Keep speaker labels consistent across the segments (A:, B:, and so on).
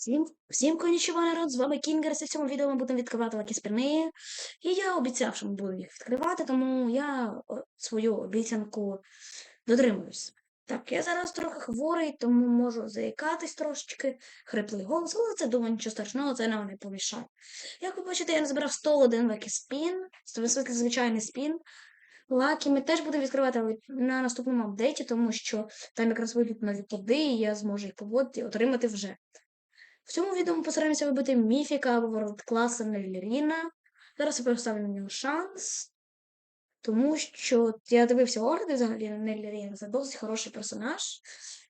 A: Всім, всім конічого народ, з вами Кінгерс, і в цьому відео ми будемо відкривати лакі. І я обіцяв, що ми будемо їх відкривати, тому я свою обіцянку дотримуюсь. Так, я зараз трохи хворий, тому можу заїкатись трошечки, хриплий голос, але це думаю, нічого страшного, це нам не помішає. Як ви бачите, я назбирав 101 лакі спін, звичайний спін. Лакі ми теж будемо відкривати на наступному апдейті, тому що там якраз вийдуть нові коди, і я зможу їх поводити і отримати вже. В цьому відео ми постараємося вибити міфіка або ворд класа Нелліріна. Зараз я поставлю на нього шанс. Тому що я дивився огляди взагалі на Нелліріна, це досить хороший персонаж.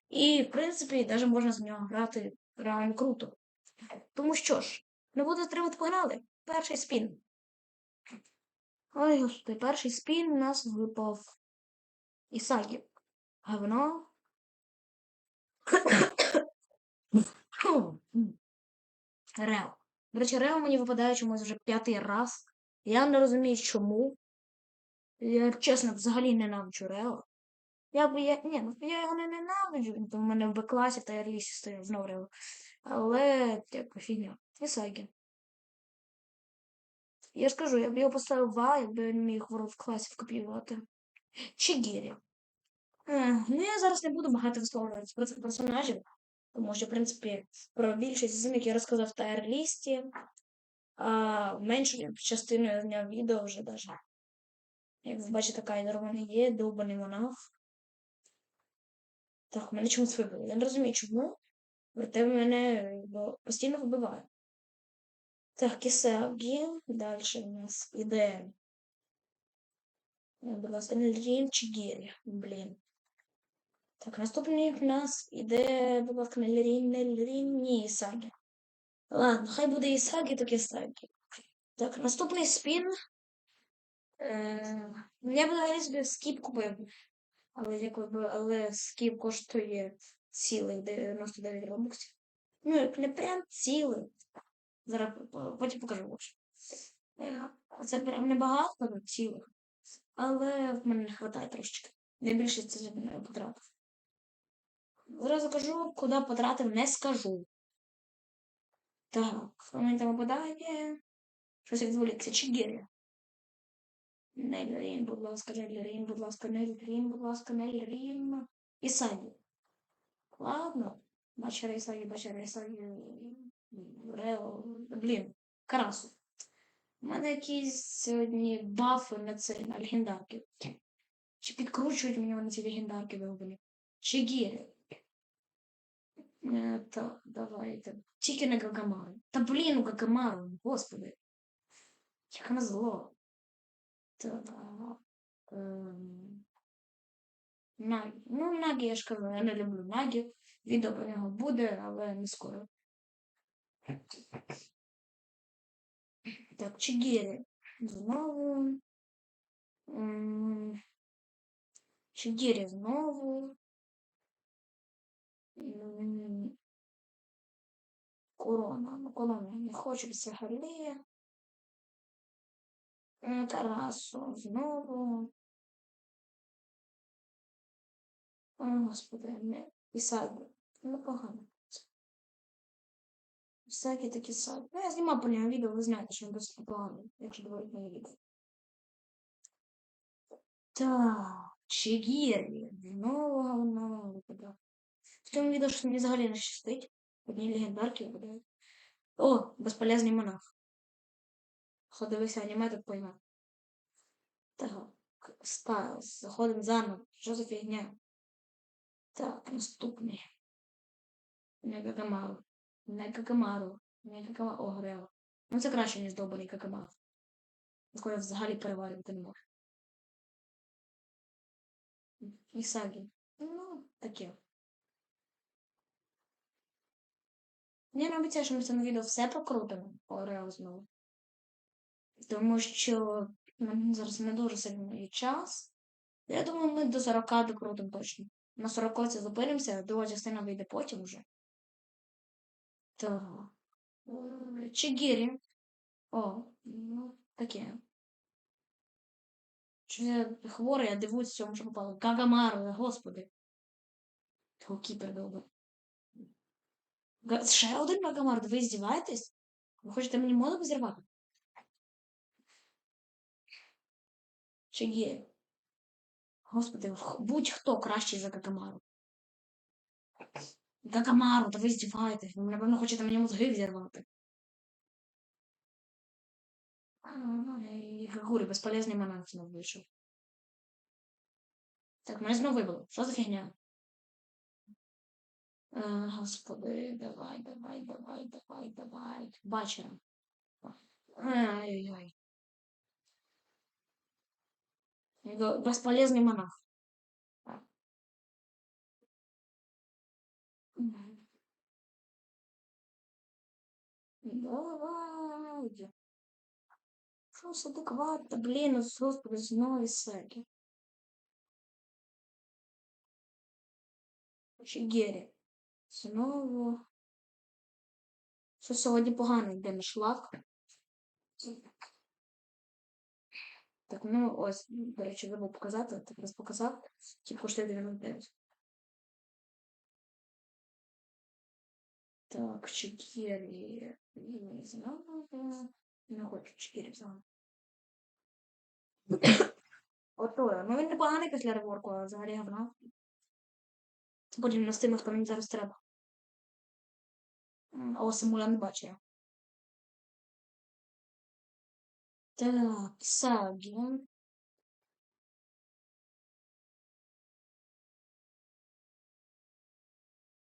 A: І, в принципі, навіть можна з нього грати реально круто. Тому що ж, не буду затримати погнали. Перший спін. Ой, господи, перший спін у нас випав Ісагі. Говно. Рео. До речі, Рео мені випадає чомусь вже п'ятий раз. Я не розумію, чому. Я чесно взагалі ненавиджу Рео. Я б я. Ні, ну я його не ненавиджу, він в мене в Б-класі та Ерлісі стояв знову Рео. Але як фігня. Ісагі. Я ж кажу, я б його поставив А, якби він міг в класі вкопіювати. Чигірі. Е, Ну, я зараз не буду багато висловлюватися про персонажів. Тому що, в принципі, про більшість з них я розказав в тайр-лісті, а меншу частину я зняв відео вже даже. Як ви бачите, кайдер мене є, довбаний монах. Так, мене чомусь вибили. Я не розумію, чому. Проте мене бо, постійно вбиває. Так, Кісагі. Далі у нас іде. Будь ласка, Нельрін Чигірі. Блін. Так, наступний в нас іде, Нельрін, Нельрін, ні, Ісагі. Ладно, хай буде Ісагі, так Ісагі. Так, наступний спін. Е, я б собі скіп купив. Але якби, але скіп коштує цілих 99 робоксів. Ну, як не прям цілих. Зараз потім покажу лише. Це прям небагато цілих. Але в мене не вистачає трошечки. Найбільше це за мене потратив. Зразу кажу, куди потратив, не скажу. Так, мені там випадає? Щось відволікся. Чигіря. Нельрін, будь ласка, Нельрін, будь ласка, Нельрін, будь ласка, Нельрін. Ісагі. Ладно. Бачара Ісагі, бачара Ісагі. Рео. Блін, Карасу. У мене якісь сьогодні бафи на це, на легендарки. Чи підкручують мені вони ці легендарки виробили? Чигірі. Е, Так, давайте. Тільки не Гагамару. Та блін, у Гагамару, господи. Як на зло. Так. Ем... Нагі. Ну, Нагі, я ж кажу, я не люблю Нагі. Відео про нього буде, але не скоро. Так, Чигірі. Знову. Чигірі знову. Корона. Ну, корона не хочу взагалі. Тарасу знову. О, господи, не. Ісагі. Ну, погано. Всякі такі саги. Ну, я знімав по ньому відео, ви знаєте, що він досить непоганий, якщо дивитися моє відео. Так, Чигірі. Знову говно. В цьому відео що мені взагалі не щастить. Одні легендарки. О, безполезний монах. Ходивися аніме, так поймав. Так, Стайлз. Заходимо заново. Що за фігня? Так, наступний. Не Гагамару. Не Гагамару. Не Грео. Ну це краще, ніж довбаний Гагамару. Якого я взагалі переварювати не можу. Ісагі. Ну, таке. Я не обіцяю, що ми в цьому відео все покрутимо Орео знову. Тому що нам зараз не дуже сильно є час. Я думаю, ми до 40 докрутимо точно. На 40 зупинимося, друга частина вийде потім уже. Е, Чигірі. О, ну, таке. Що я хворий, я дивуюсь цьому, що попало. Гагамару, господи. Кіпер довго. Ще один Гагамар, ви здіваєтесь? Ви хочете мені мозок зірвати? Чи є? Господи, будь-хто кращий за Гагамару. Гагамару, та ви здіваєтесь. Ви, напевно, хочете мені мозги взірвати. Гагурі, безполезний монарх знов вийшов. Так, мене знову вибило. Що за фігня? Э, господи, давай, давай, давай, давай, давай. Бачимо. Ай-яй. Бесполезний монах. Давай. Просто адекватно, блин, ну, господи, знову Исаки. Очень геря. Знову. Що сьогодні погано йде на шлак. Так, ну ось, до речі, забув показати, так раз показав, ті коштує 99. Так, Чигері. Не знаю. Не хочу Чигері взяти. Ото, ну він непоганий після реворку, а взагалі говна. Будемо на стимах камінь зараз треба. А ось Муля не бачу я. Так, сагі.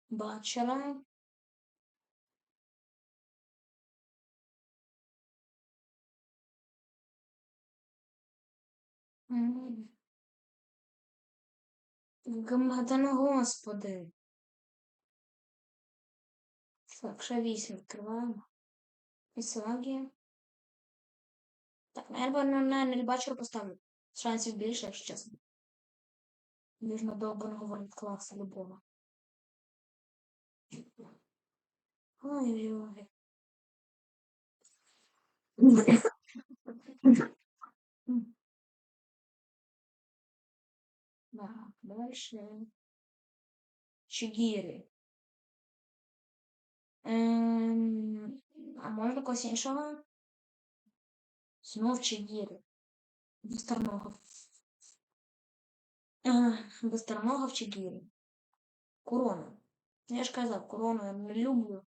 A: Бачила. Mm-hmm. Гамгадан, господи. Так, ще 8 відкриваємо. Міселагія. Так, наверное, на, на, на рибачу поставлю. Шансів більше, якщо чесно. Ніжно довго говорить клас любого. Ой-ой-ой. Дальше. Чигири. Ем, а можна когось іншого? Знов Чигири. Бестерногов. Бестерногов Чигири. Корона. Я ж казав, корону я не люблю.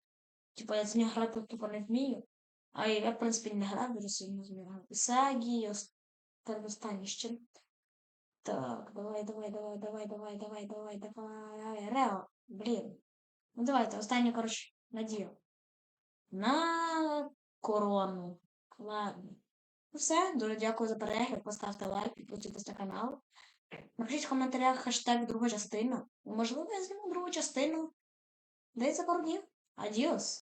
A: Типа я з нею грати тупо не вмію. А я, в принципі, не граю дуже сильно з нею. Ісагі, останній ще. Так, давай, давай, давай, давай, давай, давай, давай, давай. Рео, блін. Ну давайте, останню, коротше, надію. На корону. Ладно. Ну все, дуже дякую за перегляд. Поставте лайк, підписуйтесь на канал. Напишіть в коментарях хештег друга частина. Можливо, я зніму другу частину. Десь за пару днів. Адіос.